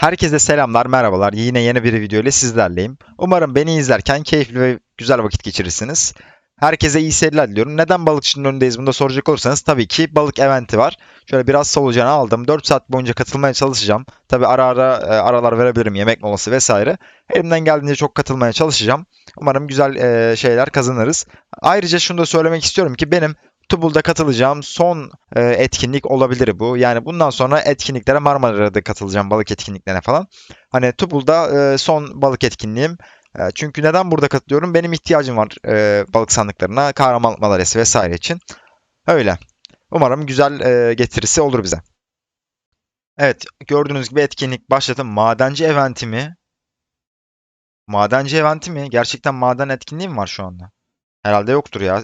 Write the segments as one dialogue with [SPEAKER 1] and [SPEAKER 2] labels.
[SPEAKER 1] Herkese selamlar, merhabalar. Yine yeni bir video ile sizlerleyim. Umarım beni izlerken keyifli ve güzel vakit geçirirsiniz. Herkese iyi seyirler diliyorum. Neden balıkçının önündeyiz bunu da soracak olursanız tabii ki balık eventi var. Şöyle biraz solucanı aldım. 4 saat boyunca katılmaya çalışacağım. Tabii ara ara e, aralar verebilirim yemek molası vesaire. Elimden geldiğince çok katılmaya çalışacağım. Umarım güzel e, şeyler kazanırız. Ayrıca şunu da söylemek istiyorum ki benim Tubul'da katılacağım son e, etkinlik olabilir bu. Yani bundan sonra etkinliklere Marmara'da katılacağım balık etkinliklerine falan. Hani Tubul'da e, son balık etkinliğim. E, çünkü neden burada katılıyorum? Benim ihtiyacım var e, balık sandıklarına, kahramanlık malaresi vesaire için. Öyle. Umarım güzel e, getirisi olur bize. Evet, gördüğünüz gibi etkinlik başladı. Madenci eventi mi? Madenci eventi mi? Gerçekten maden etkinliği mi var şu anda? Herhalde yoktur ya.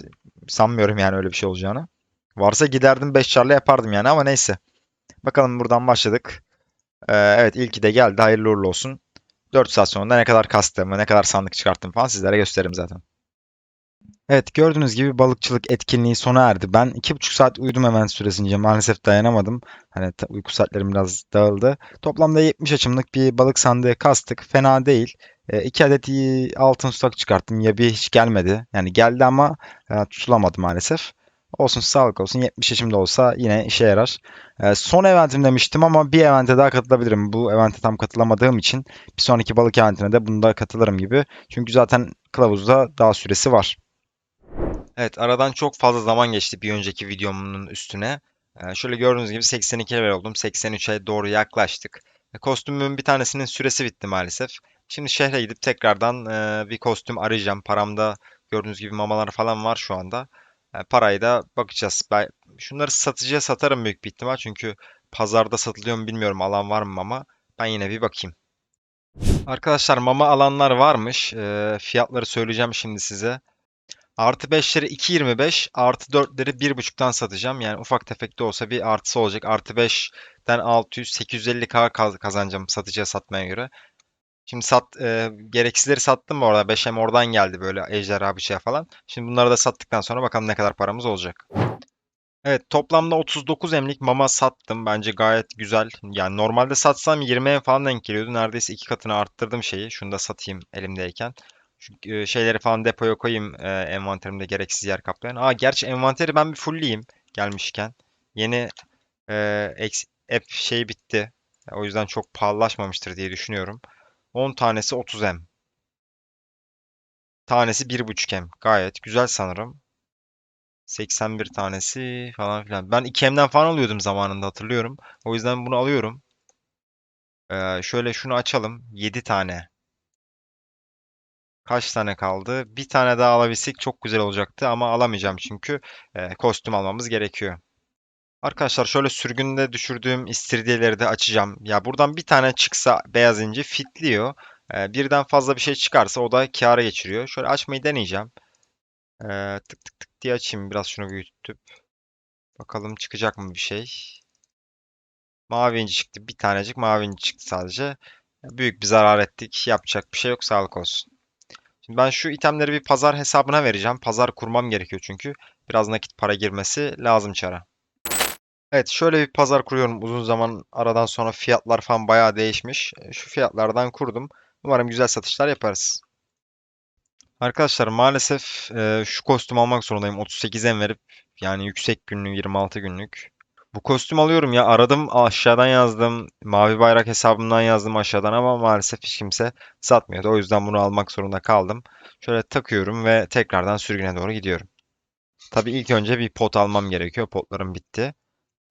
[SPEAKER 1] Sanmıyorum yani öyle bir şey olacağını. Varsa giderdim 5 çarla yapardım yani ama neyse. Bakalım buradan başladık. Ee, evet ilki de geldi. Hayırlı uğurlu olsun. 4 saat sonunda ne kadar kastığımı, ne kadar sandık çıkarttım falan sizlere gösteririm zaten. Evet gördüğünüz gibi balıkçılık etkinliği sona erdi. Ben 2,5 saat uyudum hemen süresince. Maalesef dayanamadım. Hani uyku saatlerim biraz dağıldı. Toplamda 70 açımlık bir balık sandığı kastık. Fena değil. 2 adet iyi altın stok çıkarttım. Yabi hiç gelmedi. Yani geldi ama e, tutulamadı maalesef. Olsun sağlık olsun. 70 yaşımda olsa yine işe yarar. E, son eventim demiştim ama bir evente daha katılabilirim. Bu evente tam katılamadığım için bir sonraki balık eventine de bunda katılırım gibi. Çünkü zaten kılavuzda daha süresi var. Evet, aradan çok fazla zaman geçti bir önceki videomun üstüne. Ee, şöyle gördüğünüz gibi 82 level oldum. 83'e doğru yaklaştık. E, kostümümün bir tanesinin süresi bitti maalesef. Şimdi şehre gidip tekrardan e, bir kostüm arayacağım. Paramda gördüğünüz gibi mamalar falan var şu anda. E, parayı da bakacağız. Ben şunları satıcıya satarım büyük bir ihtimal. Çünkü pazarda satılıyor mu bilmiyorum. Alan var mı mama. Ben yine bir bakayım. Arkadaşlar mama alanlar varmış. Fiyatları söyleyeceğim şimdi size. Artı 5'leri 2.25, artı 4'leri 1.5'tan satacağım. Yani ufak tefek de olsa bir artısı olacak. Artı 5'ten 600, 850k kaz- kazanacağım satıcıya satmaya göre. Şimdi sat, e, gereksizleri sattım bu arada. 5M oradan geldi böyle ejderha şey falan. Şimdi bunları da sattıktan sonra bakalım ne kadar paramız olacak. Evet toplamda 39 emlik mama sattım. Bence gayet güzel. Yani normalde satsam 20 em falan denk geliyordu. Neredeyse iki katını arttırdım şeyi. Şunu da satayım elimdeyken. Şu e, şeyleri falan depoya koyayım e, envanterimde gereksiz yer kaplayan. Aa gerçi envanteri ben bir fullleyeyim gelmişken. Yeni e, app şey bitti. O yüzden çok pahalılaşmamıştır diye düşünüyorum. 10 tanesi 30M. Tanesi 1.5M. Gayet güzel sanırım. 81 tanesi falan filan. Ben 2M'den falan alıyordum zamanında hatırlıyorum. O yüzden bunu alıyorum. Ee, şöyle şunu açalım. 7 tane. Kaç tane kaldı? Bir tane daha alabilsek çok güzel olacaktı ama alamayacağım çünkü e, kostüm almamız gerekiyor. Arkadaşlar şöyle sürgünde düşürdüğüm istiridyeleri de açacağım. Ya buradan bir tane çıksa beyaz inci fitliyor. E, birden fazla bir şey çıkarsa o da kâra geçiriyor. Şöyle açmayı deneyeceğim. E, tık tık tık diye açayım biraz şunu büyütüp. Bakalım çıkacak mı bir şey. Mavi inci çıktı. Bir tanecik mavi inci çıktı sadece. Büyük bir zarar ettik. Yapacak bir şey yok. Sağlık olsun. Şimdi ben şu itemleri bir pazar hesabına vereceğim. Pazar kurmam gerekiyor çünkü. Biraz nakit para girmesi lazım çara. Evet şöyle bir pazar kuruyorum. Uzun zaman aradan sonra fiyatlar falan bayağı değişmiş. E, Şu fiyatlardan kurdum. Umarım güzel satışlar yaparız. Arkadaşlar maalesef e, şu kostüm almak zorundayım. 38'en verip yani yüksek günlük 26 günlük. Bu kostüm alıyorum ya aradım aşağıdan yazdım. Mavi bayrak hesabımdan yazdım aşağıdan ama maalesef hiç kimse satmıyordu. O yüzden bunu almak zorunda kaldım. Şöyle takıyorum ve tekrardan sürgüne doğru gidiyorum. Tabii ilk önce bir pot almam gerekiyor. Potlarım bitti.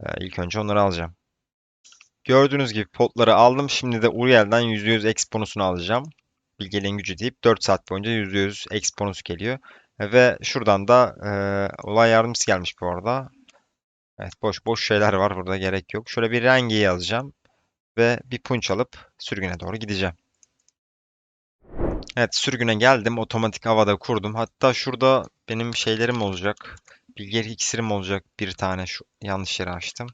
[SPEAKER 1] Ee, ilk önce onları alacağım. Gördüğünüz gibi potları aldım. Şimdi de Uriel'den %100 exp bonusunu alacağım. Bilgeliğin gücü deyip 4 saat boyunca %100 exp bonus geliyor. Ve şuradan da e, olay yardımcısı gelmiş bu arada. Evet boş boş şeyler var burada gerek yok. Şöyle bir rengiyi alacağım ve bir punç alıp sürgüne doğru gideceğim. Evet sürgüne geldim. Otomatik havada kurdum. Hatta şurada benim şeylerim olacak. Bilgelik iksirim olacak bir tane. Şu yanlış yere açtım.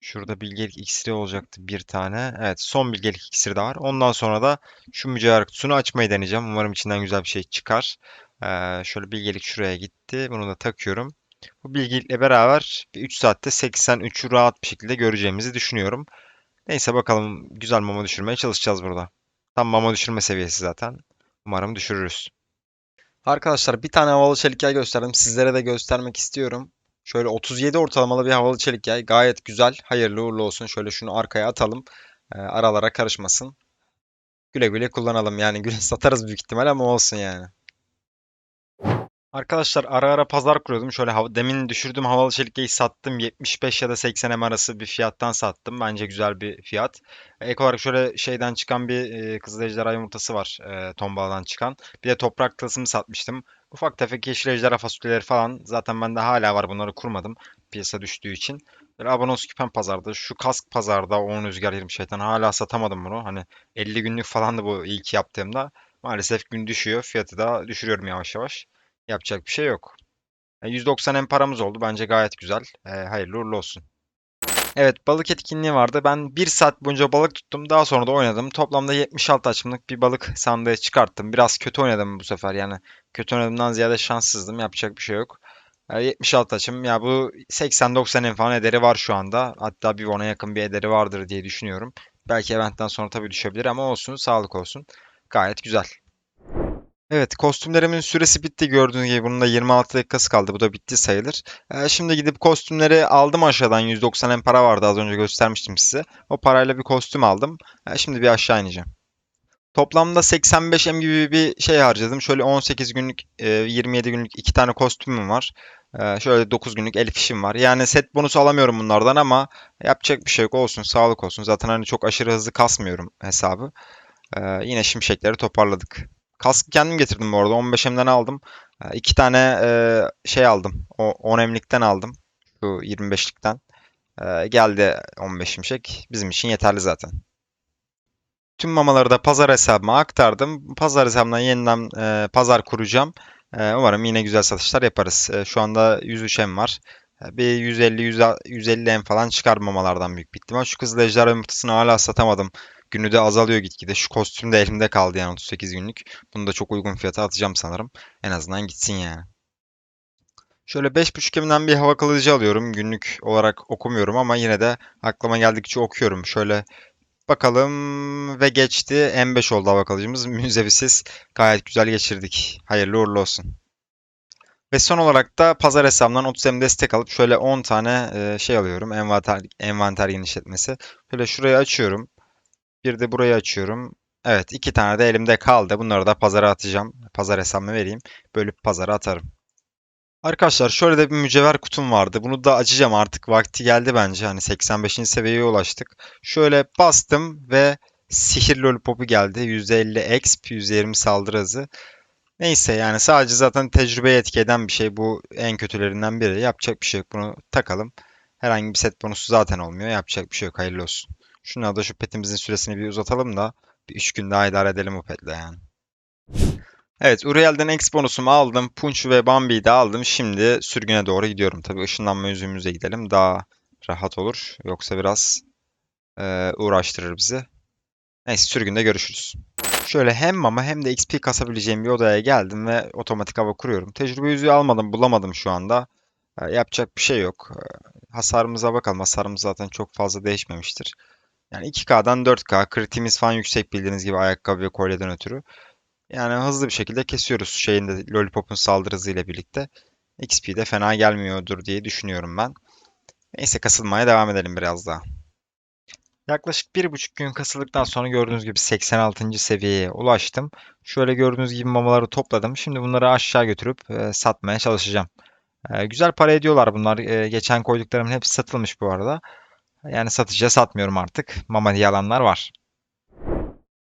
[SPEAKER 1] Şurada bilgelik iksiri olacaktı bir tane. Evet son bilgelik iksiri de var. Ondan sonra da şu mücevher kutusunu açmayı deneyeceğim. Umarım içinden güzel bir şey çıkar. Ee, şöyle bilgelik şuraya gitti. Bunu da takıyorum. Bu bilgilikle beraber bir 3 saatte 83'ü rahat bir şekilde göreceğimizi düşünüyorum. Neyse bakalım güzel mama düşürmeye çalışacağız burada. Tam mama düşürme seviyesi zaten. Umarım düşürürüz. Arkadaşlar bir tane havalı çelik yay gösterdim. Sizlere de göstermek istiyorum. Şöyle 37 ortalamalı bir havalı çelik yay. Gayet güzel. Hayırlı uğurlu olsun. Şöyle şunu arkaya atalım. Ee, aralara karışmasın. Güle güle kullanalım. Yani güle satarız büyük ihtimal ama olsun yani. Arkadaşlar ara ara pazar kuruyordum. Şöyle hava- demin düşürdüğüm havalı çelikyeyi sattım. 75 ya da 80 M arası bir fiyattan sattım. Bence güzel bir fiyat. Ek olarak şöyle şeyden çıkan bir e, Kızıl Ejderha yumurtası var. E, tombala'dan çıkan. Bir de toprak tılsımı satmıştım. Ufak tefek yeşil ejderha fasulyeleri falan. Zaten bende hala var. Bunları kurmadım. Piyasa düştüğü için. Böyle abonos küpen pazarda. Şu kask pazarda 10 rüzgar 20 şeytan. Hala satamadım bunu. Hani 50 günlük falandı bu ilk yaptığımda. Maalesef gün düşüyor. Fiyatı da düşürüyorum yavaş yavaş. Yapacak bir şey yok. E, 190 hem paramız oldu. Bence gayet güzel. E, hayırlı uğurlu olsun. Evet balık etkinliği vardı. Ben 1 saat boyunca balık tuttum. Daha sonra da oynadım. Toplamda 76 açımlık bir balık sandığı çıkarttım. Biraz kötü oynadım bu sefer. Yani kötü oynadığımdan ziyade şanssızdım. Yapacak bir şey yok. E, 76 açım. Ya bu 80-90 hem falan ederi var şu anda. Hatta bir ona yakın bir ederi vardır diye düşünüyorum. Belki eventten sonra tabii düşebilir ama olsun. Sağlık olsun. Gayet güzel. Evet, kostümlerimin süresi bitti gördüğünüz gibi. Bunun da 26 dakikası kaldı. Bu da bitti sayılır. Ee, şimdi gidip kostümleri aldım aşağıdan. 190 en para vardı az önce göstermiştim size. O parayla bir kostüm aldım. Ee, şimdi bir aşağı ineceğim. Toplamda 85 M gibi bir şey harcadım. Şöyle 18 günlük, e, 27 günlük iki tane kostümüm var. Ee, şöyle 9 günlük el fişim var. Yani set bonusu alamıyorum bunlardan ama yapacak bir şey yok. Olsun, sağlık olsun. Zaten hani çok aşırı hızlı kasmıyorum hesabı. Ee, yine şimşekleri toparladık. Kaskı kendim getirdim bu arada. 15M'den aldım. Ee, iki tane e, şey aldım. O 10M'likten aldım. Şu 25'likten. Ee, geldi 15 şimşek. Bizim için yeterli zaten. Tüm mamaları da pazar hesabıma aktardım. Pazar hesabından yeniden e, pazar kuracağım. E, umarım yine güzel satışlar yaparız. E, şu anda 103 M var. E, Bir 150 150 M falan çıkar mamalardan büyük bir ihtimal. Şu Kızıl Ejderha yumurtasını hala satamadım. Günü de azalıyor gitgide. Şu kostüm de elimde kaldı yani 38 günlük. Bunu da çok uygun fiyata atacağım sanırım. En azından gitsin yani. Şöyle 5.5 emden bir hava kılıcı alıyorum. Günlük olarak okumuyorum ama yine de aklıma geldikçe okuyorum. Şöyle bakalım ve geçti. M5 oldu hava kılıcımız. Müzevisiz gayet güzel geçirdik. Hayırlı uğurlu olsun. Ve son olarak da pazar hesabından 30 M destek alıp şöyle 10 tane e, şey alıyorum. Envanter, envanter genişletmesi. Şöyle şurayı açıyorum. Bir de burayı açıyorum. Evet iki tane de elimde kaldı. Bunları da pazara atacağım. Pazar hesabımı vereyim. Bölüp pazara atarım. Arkadaşlar şöyle de bir mücevher kutum vardı. Bunu da açacağım artık. Vakti geldi bence. Hani 85. seviyeye ulaştık. Şöyle bastım ve sihir lollipopu geldi. %50 exp, %20 saldırı hızı. Neyse yani sadece zaten tecrübeye etki eden bir şey. Bu en kötülerinden biri. Yapacak bir şey yok. Bunu takalım. Herhangi bir set bonusu zaten olmuyor. Yapacak bir şey yok. Hayırlı olsun. Şuna da şu petimizin süresini bir uzatalım da bir 3 gün daha idare edelim bu petle yani. Evet, Uriel'den X bonusumu aldım. Punch ve Bambi'yi de aldım. Şimdi sürgüne doğru gidiyorum. Tabii ışınlanma yüzüğümüze gidelim. Daha rahat olur. Yoksa biraz eee, uğraştırır bizi. Neyse sürgünde görüşürüz. Şöyle hem mama hem de XP kasabileceğim bir odaya geldim ve otomatik hava kuruyorum. Tecrübe yüzüğü almadım, bulamadım şu anda. Ee, yapacak bir şey yok. Ee, hasarımıza bakalım. Hasarımız zaten çok fazla değişmemiştir. Yani 2K'dan 4K, kritiğimiz falan yüksek bildiğiniz gibi ayakkabı ve kolyeden ötürü. Yani hızlı bir şekilde kesiyoruz şeyin de Lollipop'un saldırı hızıyla birlikte. XP de fena gelmiyordur diye düşünüyorum ben. Neyse kasılmaya devam edelim biraz daha. Yaklaşık bir buçuk gün kasıldıktan sonra gördüğünüz gibi 86. seviyeye ulaştım. Şöyle gördüğünüz gibi mamaları topladım. Şimdi bunları aşağı götürüp e, satmaya çalışacağım. E, güzel para ediyorlar bunlar. E, geçen koyduklarımın hepsi satılmış bu arada. Yani satıcıya satmıyorum artık. Mama diye alanlar var.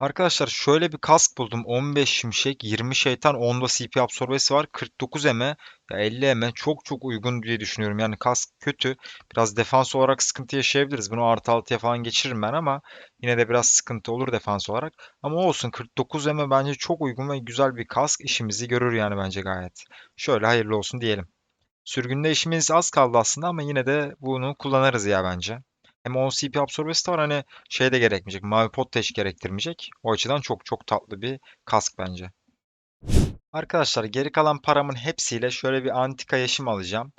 [SPEAKER 1] Arkadaşlar şöyle bir kask buldum. 15 şimşek, 20 şeytan, 10 da CP absorbesi var. 49 eme, ya 50 eme çok çok uygun diye düşünüyorum. Yani kask kötü. Biraz defans olarak sıkıntı yaşayabiliriz. Bunu artı 6'ya falan geçiririm ben ama yine de biraz sıkıntı olur defans olarak. Ama olsun 49 eme bence çok uygun ve güzel bir kask. işimizi görür yani bence gayet. Şöyle hayırlı olsun diyelim. Sürgünde işimiz az kaldı aslında ama yine de bunu kullanırız ya bence. Hem 10 CP absorbesi de var hani şey de gerekmeyecek. Mavi pot hiç gerektirmeyecek. O açıdan çok çok tatlı bir kask bence. Arkadaşlar geri kalan paramın hepsiyle şöyle bir antika yaşım alacağım.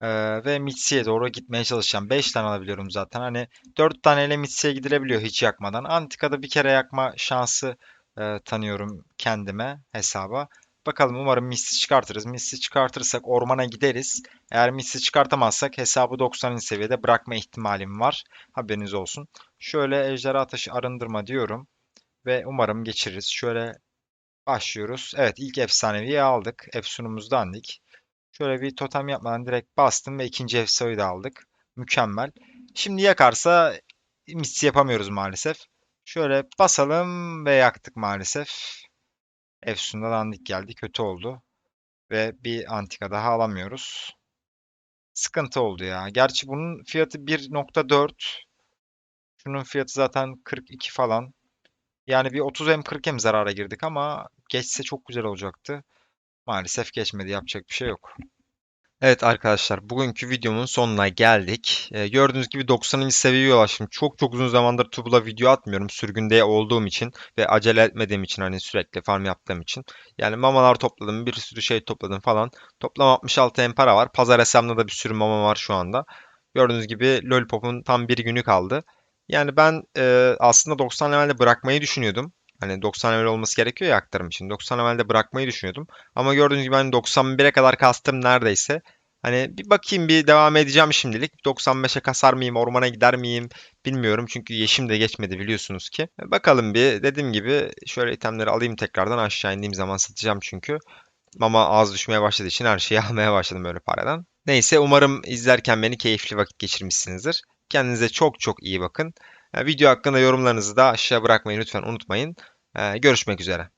[SPEAKER 1] Ee, ve Mitsi'ye doğru gitmeye çalışacağım. 5 tane alabiliyorum zaten. Hani 4 taneyle Mitsi'ye gidilebiliyor hiç yakmadan. Antika'da bir kere yakma şansı e, tanıyorum kendime hesaba. Bakalım umarım Missi çıkartırız. Missi çıkartırsak ormana gideriz. Eğer Missi çıkartamazsak hesabı 90. seviyede bırakma ihtimalim var. Haberiniz olsun. Şöyle ejderha taşı arındırma diyorum. Ve umarım geçiririz. Şöyle başlıyoruz. Evet ilk efsaneviyi aldık. Efsunumuz dandik. Şöyle bir totem yapmadan direkt bastım ve ikinci efsaneyi de aldık. Mükemmel. Şimdi yakarsa missi yapamıyoruz maalesef. Şöyle basalım ve yaktık maalesef. Efsun'da dandik geldi. Kötü oldu. Ve bir antika daha alamıyoruz. Sıkıntı oldu ya. Gerçi bunun fiyatı 1.4. Şunun fiyatı zaten 42 falan. Yani bir 30 hem 40 hem zarara girdik ama geçse çok güzel olacaktı. Maalesef geçmedi. Yapacak bir şey yok. Evet arkadaşlar bugünkü videomun sonuna geldik. Ee, gördüğünüz gibi 90. seviyeye ulaştım. Çok çok uzun zamandır Tubu'la video atmıyorum. Sürgünde olduğum için ve acele etmediğim için hani sürekli farm yaptığım için. Yani mamalar topladım, bir sürü şey topladım falan. Toplam 66 em para var. Pazar hesabımda da bir sürü mama var şu anda. Gördüğünüz gibi Lollipop'un tam bir günü kaldı. Yani ben e, aslında 90 levelde bırakmayı düşünüyordum. Hani 90 level olması gerekiyor ya aktarım için. 90 levelde bırakmayı düşünüyordum. Ama gördüğünüz gibi hani 91'e kadar kastım neredeyse. Hani bir bakayım bir devam edeceğim şimdilik. 95'e kasar mıyım, ormana gider miyim bilmiyorum. Çünkü yeşim de geçmedi biliyorsunuz ki. Bakalım bir dediğim gibi şöyle itemleri alayım tekrardan aşağı indiğim zaman satacağım çünkü. Ama az düşmeye başladığı için her şeyi almaya başladım öyle paradan. Neyse umarım izlerken beni keyifli vakit geçirmişsinizdir. Kendinize çok çok iyi bakın. Video hakkında yorumlarınızı da aşağı bırakmayı lütfen unutmayın. Görüşmek üzere.